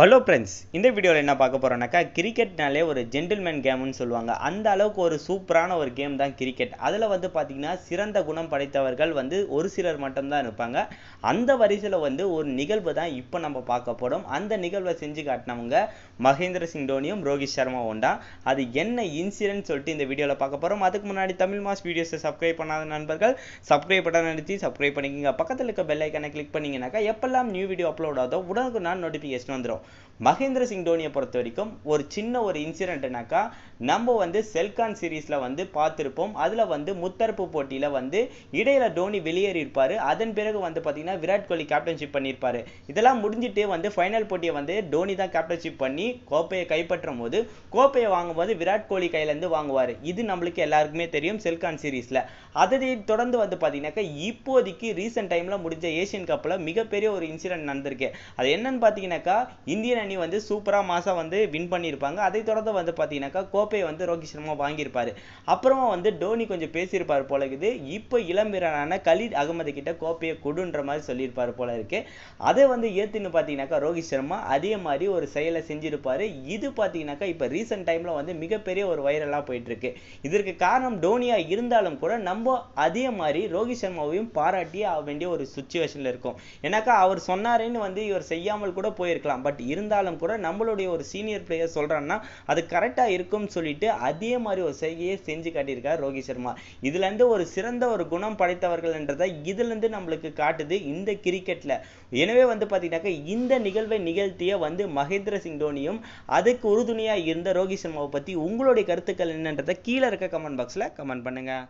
Hello friends இந்த வீடியோவில் என்ன பார்க்க போகிறோம்னாக்கா கிரிக்கெட்னாலே ஒரு ஜென்டில்மேன் கேம்னு சொல்லுவாங்க. அந்த அளவுக்கு ஒரு சூப்பரான ஒரு கேம் தான் கிரிக்கெட். அதில் வந்து பார்த்திங்கன்னா சிறந்த குணம் படைத்தவர்கள் வந்து ஒரு சிலர் மட்டும்தான் இருப்பாங்க. அந்த வரிசையில் வந்து ஒரு நிகழ்வு தான் இப்போ நம்ம பார்க்க போகிறோம் அந்த நிகழ்வை செஞ்சு காட்டினவங்க மகேந்திர சிங் தோனியும் ரோஹித் சர்மா உண்டா? அது என்ன இன்சிடென்ட் சொல்லிட்டு இந்த வீடியோவில் பார்க்க போகிறோம் அதுக்கு முன்னாடி தமிழ் மாஸ் வீடியோஸை சப்ஸ்கிரைப் பண்ணாத நண்பர்கள் சப்ஸ்கிரைப் பண்ண நடத்தி சப்ஸ்கிரைப் பண்ணிக்கோங்க. பக்கத்தில் இருக்க பெல் ஐக்கனை கிளிக் பண்ணிங்கனாக்கா எப்பெல்லாம் நியூ வீடியோ அப்லோட் ஆகுதோ உடனுக்கு நான் நோட்டிஃபிகேஷன் வந்துடும் மகேந்திர சிங் தோனியை பொறுத்த வரைக்கும் ஒரு சின்ன ஒரு இன்சிடென்ட்னாக்கா நம்ம வந்து செல்கான் சீரீஸில் வந்து பார்த்துருப்போம். அதில் வந்து முத்தரப்பு போட்டியில் வந்து இடையில தோனி வெளியேறி இருப்பார் அதன் பிறகு வந்து பார்த்தீங்கன்னா விராட் கோலி கேப்டன்ஷிப் பண்ணியிருப்பாரு. இதெல்லாம் முடிஞ்சிட்டு வந்து ஃபைனல் போட்டியை வந்து தோனி தான் கேப்டன்ஷிப் பண்ணி கோப்பையை கைப்பற்றும் போது கோப்பையை வாங்கும்போது விராட் கோலி கையிலேருந்து வாங்குவார். இது நம்மளுக்கு எல்லாருக்குமே தெரியும் செல்கான் சீரீஸில் அதை தொடர்ந்து வந்து பார்த்தீங்கன்னாக்கா இப்போதைக்கு ரீசெண்ட் டைமில் முடிஞ்ச ஏஷியன் கப்பில் மிகப்பெரிய ஒரு இன்சிடென்ட் நடந்திருக்கு. அது என்னன்னு பார்த்தீங்கன்னாக்கா இந்தியன் அணி வந்து சூப்பராக மாசா வந்து வின் பண்ணியிருப்பாங்க. அதை தொடர்ந்து வந்து பார்த்தீங்கன்னாக்கா கோப்பையை வந்து ரோஹித் சர்மா வாங்கியிருப்பாரு. அப்புறமா வந்து டோனி கொஞ்சம் பேசியிருப்பார் போல இருக்குது. இப்போ இளம் வீரரான கலீத் அகமது கிட்ட கோப்பையை கொடுன்ற மாதிரி சொல்லியிருப்பார் போல இருக்கு. அதை வந்து ஏற்றுன்னு பார்த்தீங்கன்னாக்கா ரோஹித் சர்மா அதே மாதிரி ஒரு செயலை செஞ்சிருப்பாரு. இது பார்த்தீங்கன்னாக்கா இப்போ ரீசெண்ட் டைமில் வந்து மிகப்பெரிய ஒரு வைரலாக போயிட்டு இருக்கு இதற்கு காரணம் டோனியாக இருந்தாலும் கூட நம்ம அதே மாதிரி ரோஹித் சர்மாவையும் பாராட்டி ஆக வேண்டிய ஒரு சுச்சுவேஷனில் இருக்கும். ஏன்னாக்கா அவர் சொன்னாருன்னு வந்து இவர் செய்யாமல் கூட போயிருக்கலாம். பட் இருந்தாலும் கூட நம்மளுடைய ஒரு சீனியர் பிளேயர் சொல்கிறான்னா அது கரெக்டாக இருக்கும்னு சொல்லிட்டு அதே மாதிரி ஒரு செய்கையை செஞ்சு காட்டியிருக்கார் ரோஹித் சர்மா. இதுலேருந்து ஒரு சிறந்த ஒரு குணம் படைத்தவர்கள் என்றதை இதுலேருந்து நம்மளுக்கு காட்டுது இந்த கிரிக்கெட்டில் எனவே வந்து பார்த்தீங்கன்னாக்கா இந்த நிகழ்வை நிகழ்த்திய வந்து மகேந்திர சிங் தோனியும் அதுக்கு உறுதுணையாக இருந்த ரோஹித் சர்மாவை பற்றி உங்களுடைய கருத்துக்கள் என்னன்றதை கீழே இருக்க கமெண்ட் பாக்ஸில் கமெண்ட் பண்ணுங்கள்